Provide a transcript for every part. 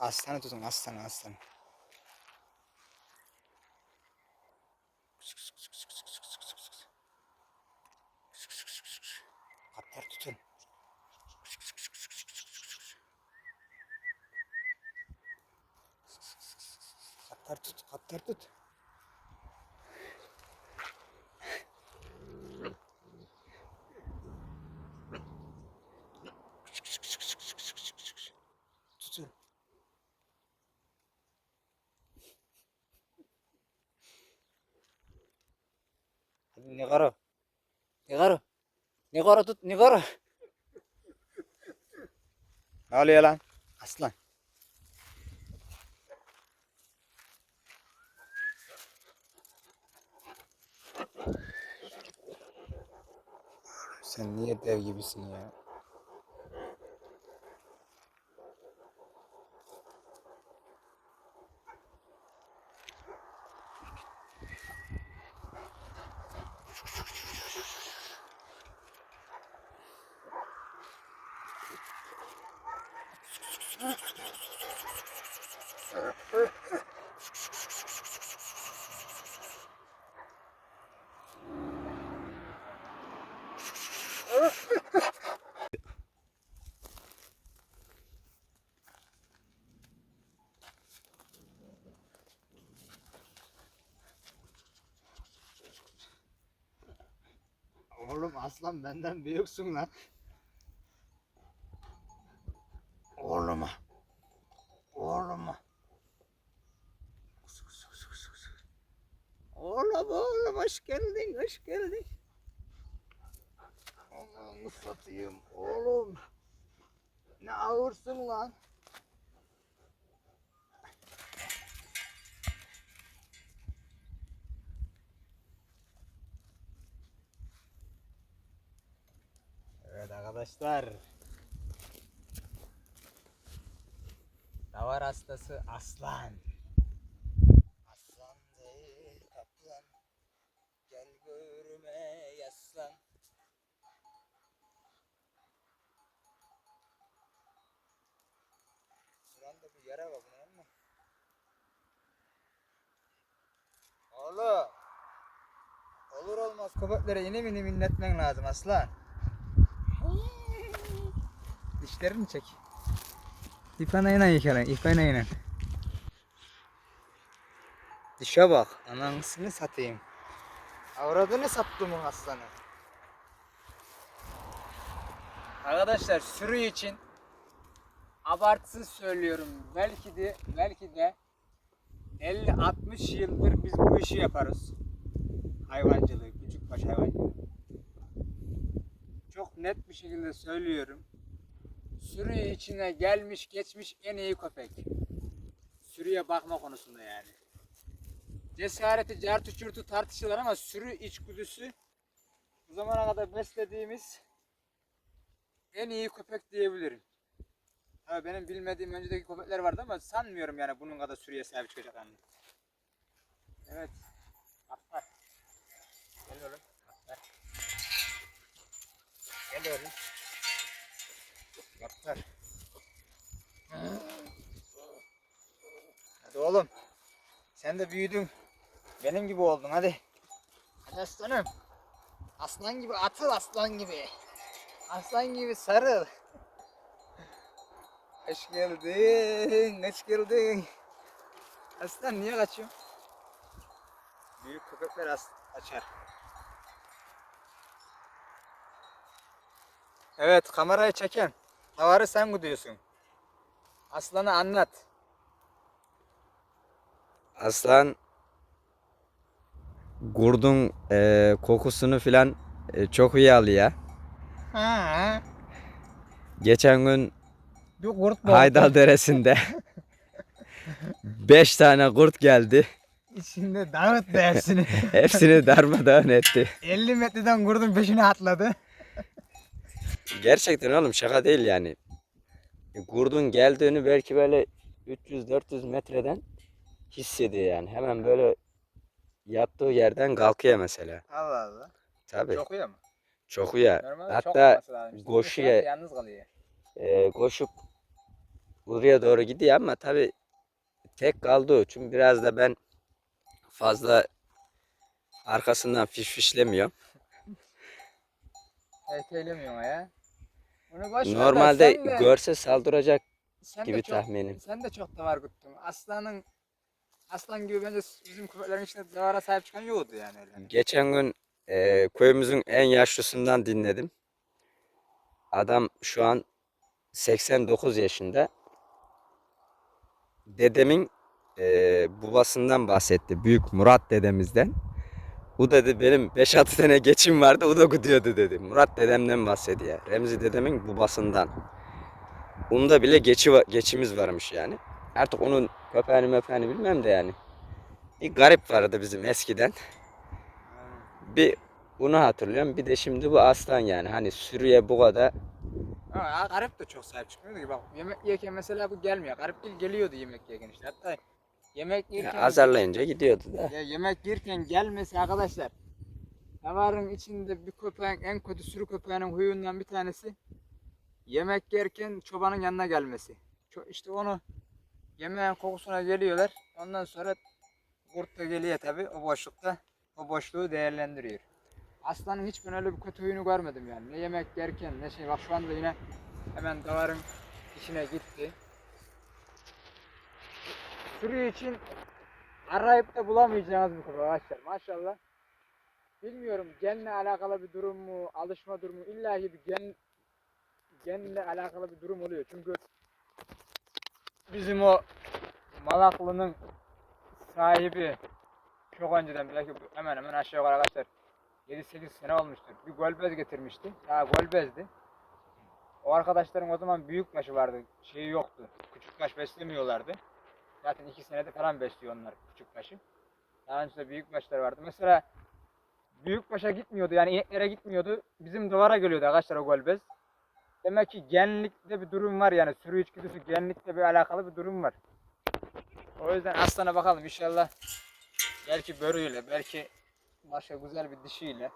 Aslanı tutun aslanı aslanı. Kaplar tutun. Kaplar tut, kaplar tut. Tutun. Hadi Nigaro. Nigaro. Nigaro tut Nigaro. Ne oluyor lan? Aslan. Sen niye dev gibisin ya? Oğlum aslan benden büyüksün lan. Oğluma. Oğluma. Oğlum oğlum hoş geldin hoş geldin. Allah'ını satayım oğlum. Ne ağırsın lan. Evet arkadaşlar. Davar hastası aslan. Aslan değil kaplan. Gel görme yaslan. Şuranda bir yara var bunun ama. Oğlum. Olur olmaz köpeklere inim inim inletmen lazım aslan. Dişlerini çek. İpanayla yıkayın, ipanayla. Dişe bak, anasını satayım. Avradını sattım o aslanı. Arkadaşlar sürü için abartısız söylüyorum. Belki de belki de 50-60 yıldır biz bu işi yaparız. Hayvancılığı, küçükbaş hayvancılığı. Çok net bir şekilde söylüyorum. Sürü içine gelmiş geçmiş en iyi köpek. Sürüye bakma konusunda yani. Cesareti, cartı çürtü tartışılır ama sürü içgüdüsü bu zamana kadar beslediğimiz en iyi köpek diyebilirim. Tabii benim bilmediğim önceki köpekler vardı ama sanmıyorum yani bunun kadar sürüye sahip çıkacak anne. Evet. Atlar. Sen de büyüdün. Benim gibi oldun hadi. Hadi aslanım. Aslan gibi atıl aslan gibi. Aslan gibi sarıl. Hoş geldin, hoş geldin. Aslan niye kaçıyor? Büyük köpekler as açar. Evet, kamerayı çeken. Davarı sen gidiyorsun. Aslanı anlat. Aslan kurdun e, kokusunu filan e, çok iyi alıyor. Ha, Geçen gün bir kurt. Haydal Deresi'nde 5 tane kurt geldi. İçinde dağıt dersini. Hepsini darmadağın etti. 50 metreden kurdun peşine atladı. Gerçekten oğlum şaka değil yani. Kurdun geldiğini belki böyle 300-400 metreden hissediyor yani. Hemen böyle yattığı yerden kalkıyor mesela. Allah Allah. Tabii. Çok iyi ama. Çok iyi. Normalde çok Hatta. İşte koşuya- yalnız kalıyor. e, koşup oraya doğru gidiyor ama tabi tek kaldığı için biraz da ben fazla arkasından fiş fişlemiyorum. Eteylemiyor ya. Onu boş Normalde de- görse saldıracak gibi çok- tahminim. Sen de çok davar güttün. Aslanın aslan gibi bence bizim köpeklerin içinde davara sahip çıkan yoktu yani öyle. Geçen gün e, köyümüzün en yaşlısından dinledim. Adam şu an 89 yaşında. Dedemin e, babasından bahsetti. Büyük Murat dedemizden. O dedi benim 5-6 tane geçim vardı o da gidiyordu dedi. Murat dedemden bahsediyor. Remzi dedemin babasından. Onda bile geçi, geçimiz varmış yani. Artık onun köpeğini möpeğini bilmem de yani. Bir garip vardı bizim eskiden. Bir bunu hatırlıyorum. Bir de şimdi bu aslan yani. Hani sürüye bu kadar Ama garip de çok sahip çıkmıyordu ki bak yemek yerken mesela bu gelmiyor. Garip değil geliyordu yemek yerken işte. Hatta yemek yerken azarlayınca gidiyordu da. ya yemek yerken gelmesi arkadaşlar. Davarın içinde bir köpeğin en kötü sürü köpeğinin huyundan bir tanesi yemek yerken çobanın yanına gelmesi. İşte onu yemeğin kokusuna geliyorlar. Ondan sonra kurt da geliyor tabi o boşlukta. O boşluğu değerlendiriyor. Aslanın hiç ben öyle bir kötü huyunu görmedim yani. Ne yemek yerken ne şey. Bak şu anda yine hemen davarın içine gitti. Sürü için arayıp da bulamayacağınız bir köpek arkadaşlar. Maşallah. Bilmiyorum genle alakalı bir durum mu, alışma durumu illa ki bir gen genle alakalı bir durum oluyor. Çünkü bizim o Malaklı'nın sahibi çok önceden belki hemen hemen aşağı yukarı arkadaşlar 7-8 sene olmuştur. Bir golbez getirmişti. Daha golbezdi. O arkadaşların o zaman büyük başı vardı. Şeyi yoktu. Küçük baş beslemiyorlardı. Zaten 2 senede falan besliyor onlar küçük başı. Daha önce de büyük başlar vardı. Mesela büyük başa gitmiyordu yani ineklere gitmiyordu. Bizim duvara geliyordu arkadaşlar o golbez. Demek ki genlikte bir durum var yani sürü içgüdüsü genlikle bir alakalı bir durum var. O yüzden aslana bakalım inşallah belki börüyle belki başka güzel bir dişiyle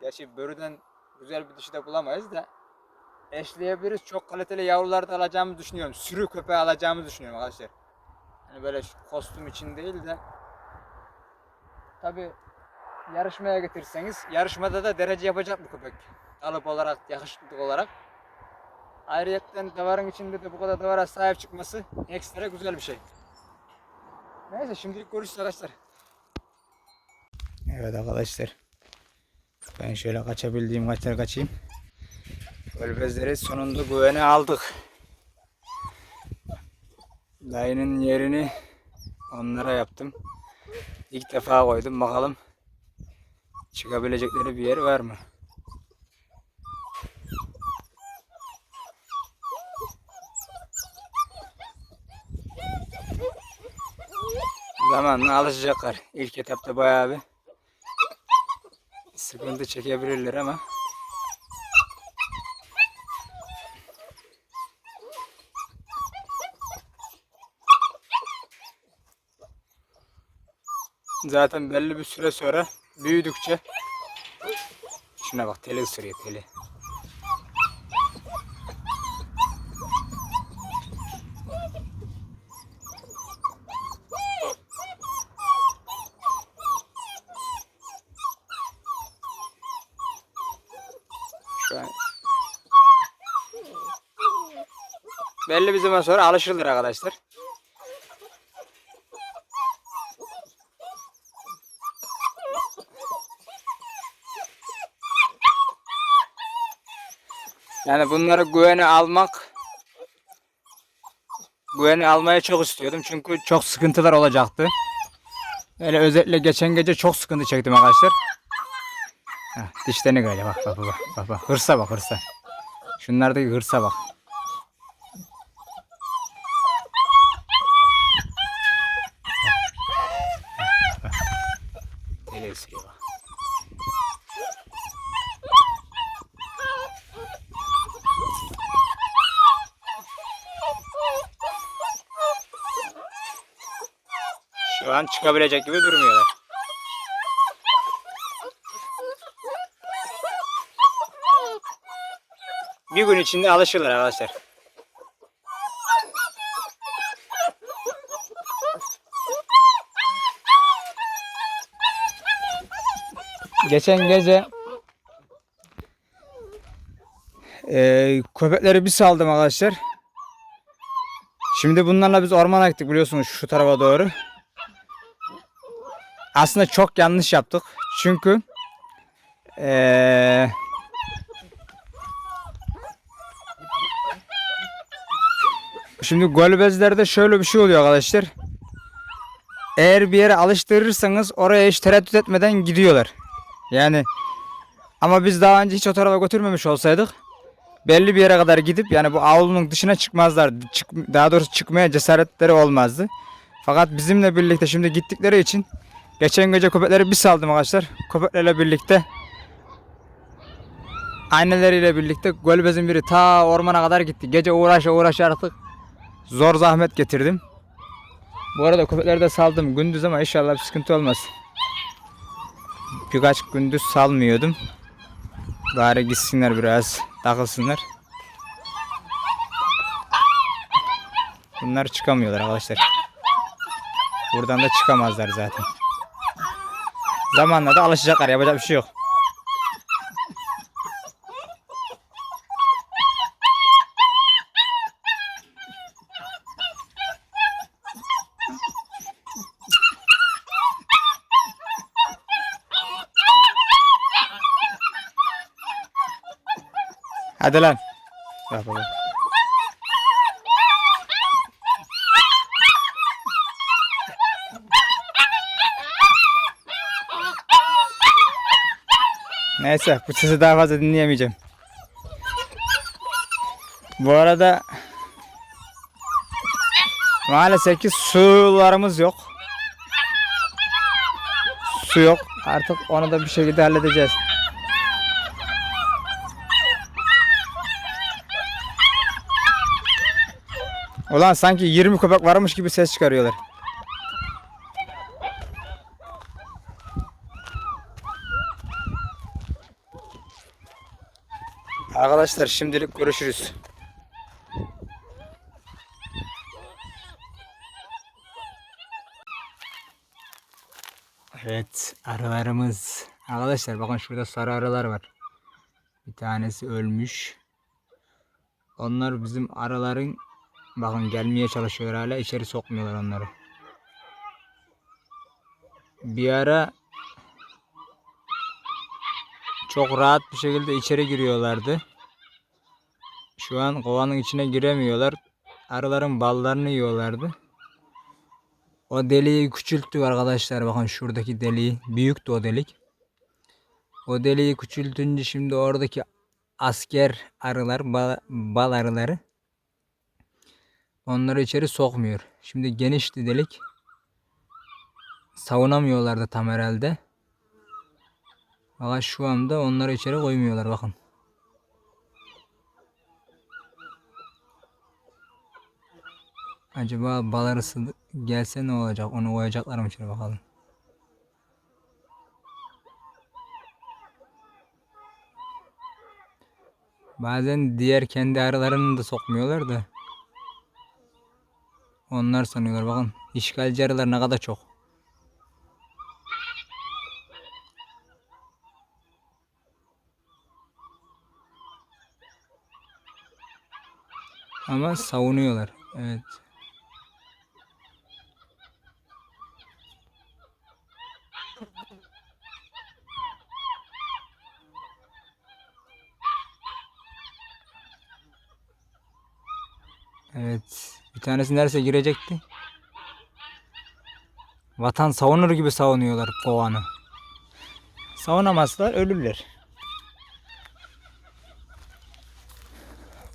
gerçi börüden güzel bir dişi de bulamayız da eşleyebiliriz. Çok kaliteli yavrular da alacağımızı düşünüyorum. Sürü köpeği alacağımızı düşünüyorum arkadaşlar. Hani böyle kostüm için değil de tabi yarışmaya getirseniz yarışmada da derece yapacak bu köpek. Kalıp olarak, yakışıklık olarak. Ayrıyetten davarın içinde de bu kadar davara sahip çıkması ekstra güzel bir şey. Neyse şimdilik görüşürüz arkadaşlar. Evet arkadaşlar. Ben şöyle kaçabildiğim kaçar kaçayım. Ölbezleri sonunda güvene aldık. Dayının yerini onlara yaptım. İlk defa koydum bakalım çıkabilecekleri bir yer var mı? Zamanla alışacaklar. İlk etapta bayağı bir sıkıntı çekebilirler ama zaten belli bir süre sonra büyüdükçe şuna bak teli ısırıyor teli. Bir zaman sonra alışırlar arkadaşlar. Yani bunları güvene almak güvene almaya çok istiyordum çünkü çok sıkıntılar olacaktı. Öyle özellikle geçen gece çok sıkıntı çektim arkadaşlar. Heh, dişlerini böyle bak bak bak bak hırsa bak hırsa. Şunlardaki hırsa bak. Bak. Şu an çıkabilecek gibi durmuyorlar. Bir gün içinde alışırlar arkadaşlar. Geçen gece eee köpekleri bir saldım arkadaşlar. Şimdi bunlarla biz ormana gittik biliyorsunuz şu tarafa doğru. Aslında çok yanlış yaptık. Çünkü eee Şimdi golbezlerde şöyle bir şey oluyor arkadaşlar. Eğer bir yere alıştırırsanız oraya hiç tereddüt etmeden gidiyorlar. Yani ama biz daha önce hiç o tarafa götürmemiş olsaydık belli bir yere kadar gidip yani bu avlunun dışına çıkmazlar. Çık, daha doğrusu çıkmaya cesaretleri olmazdı. Fakat bizimle birlikte şimdi gittikleri için geçen gece köpekleri bir saldım arkadaşlar. Köpeklerle birlikte anneleriyle birlikte Gölbez'in biri ta ormana kadar gitti. Gece uğraşa uğraşa artık zor zahmet getirdim. Bu arada köpekleri de saldım gündüz ama inşallah bir sıkıntı olmaz. Birkaç gündüz salmıyordum. Bari gitsinler biraz takılsınlar. Bunlar çıkamıyorlar arkadaşlar. Buradan da çıkamazlar zaten. Zamanla da alışacaklar yapacak bir şey yok. Hadi lan. Bak bak. Neyse bu sesi daha fazla dinleyemeyeceğim. Bu arada maalesef ki sularımız yok. Su yok. Artık onu da bir şekilde halledeceğiz. Ulan sanki 20 köpek varmış gibi ses çıkarıyorlar. Arkadaşlar şimdilik görüşürüz. Evet arılarımız. Arkadaşlar bakın şurada sarı arılar var. Bir tanesi ölmüş. Onlar bizim arıların bakın gelmeye çalışıyor hala içeri sokmuyorlar onları. Bir ara çok rahat bir şekilde içeri giriyorlardı. Şu an kovanın içine giremiyorlar. Arıların ballarını yiyorlardı. O deliği küçülttük arkadaşlar. Bakın şuradaki deliği. Büyüktü o delik. O deliği küçültünce şimdi oradaki asker arılar, bal, bal arıları onları içeri sokmuyor. Şimdi genişti delik. Savunamıyorlardı tam herhalde. Fakat şu anda onları içeri koymuyorlar bakın. Acaba bal arısı gelse ne olacak? Onu koyacaklar mı içeri bakalım. Bazen diğer kendi arılarını da sokmuyorlar da. Onlar sanıyorlar bakın. İşgalci arılar ne kadar çok. Ama savunuyorlar. Evet. Evet. Bir tanesi neredeyse girecekti. Vatan savunur gibi savunuyorlar kovanı. Savunamazlar ölürler.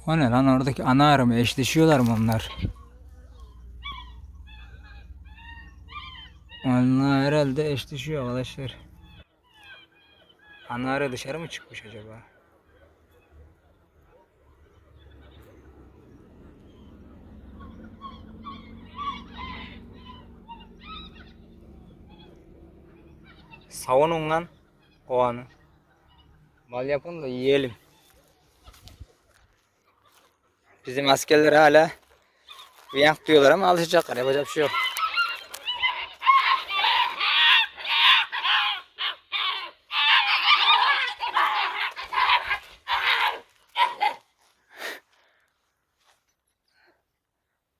O ne lan oradaki ana arı mı? Eşleşiyorlar mı onlar? Onlar herhalde eşleşiyor arkadaşlar. Ana arı dışarı mı çıkmış acaba? savunun lan o anı. Mal yapın da yiyelim. Bizim askerler hala viyank diyorlar ama alışacaklar. Yapacak bir şey yok.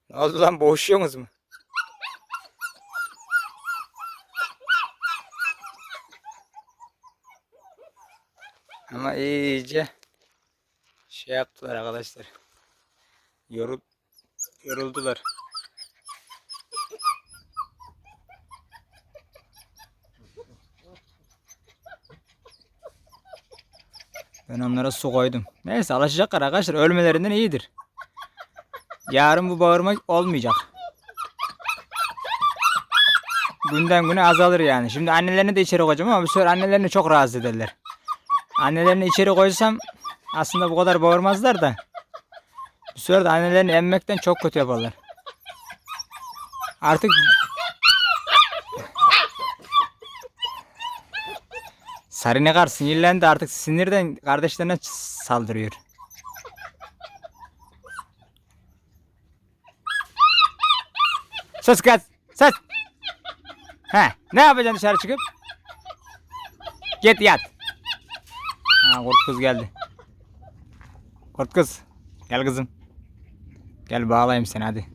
Ne oldu lan boğuşuyorsunuz mu? Ama iyice şey yaptılar arkadaşlar. Yorul yoruldular. Ben onlara su koydum. Neyse alışacaklar arkadaşlar. Ölmelerinden iyidir. Yarın bu bağırmak olmayacak. Günden güne azalır yani. Şimdi annelerini de içeri koyacağım ama bu sefer annelerini çok rahatsız ederler. Annelerini içeri koysam aslında bu kadar bağırmazlar da. Bu sefer de annelerini emmekten çok kötü yaparlar. Artık Sarı ne kadar sinirlendi artık sinirden kardeşlerine saldırıyor. Sus kız. Sus. He, ne yapacaksın dışarı çıkıp? Git yat. Ha, kurt kız geldi. Kurt kız. Gel kızım. Gel bağlayayım seni hadi.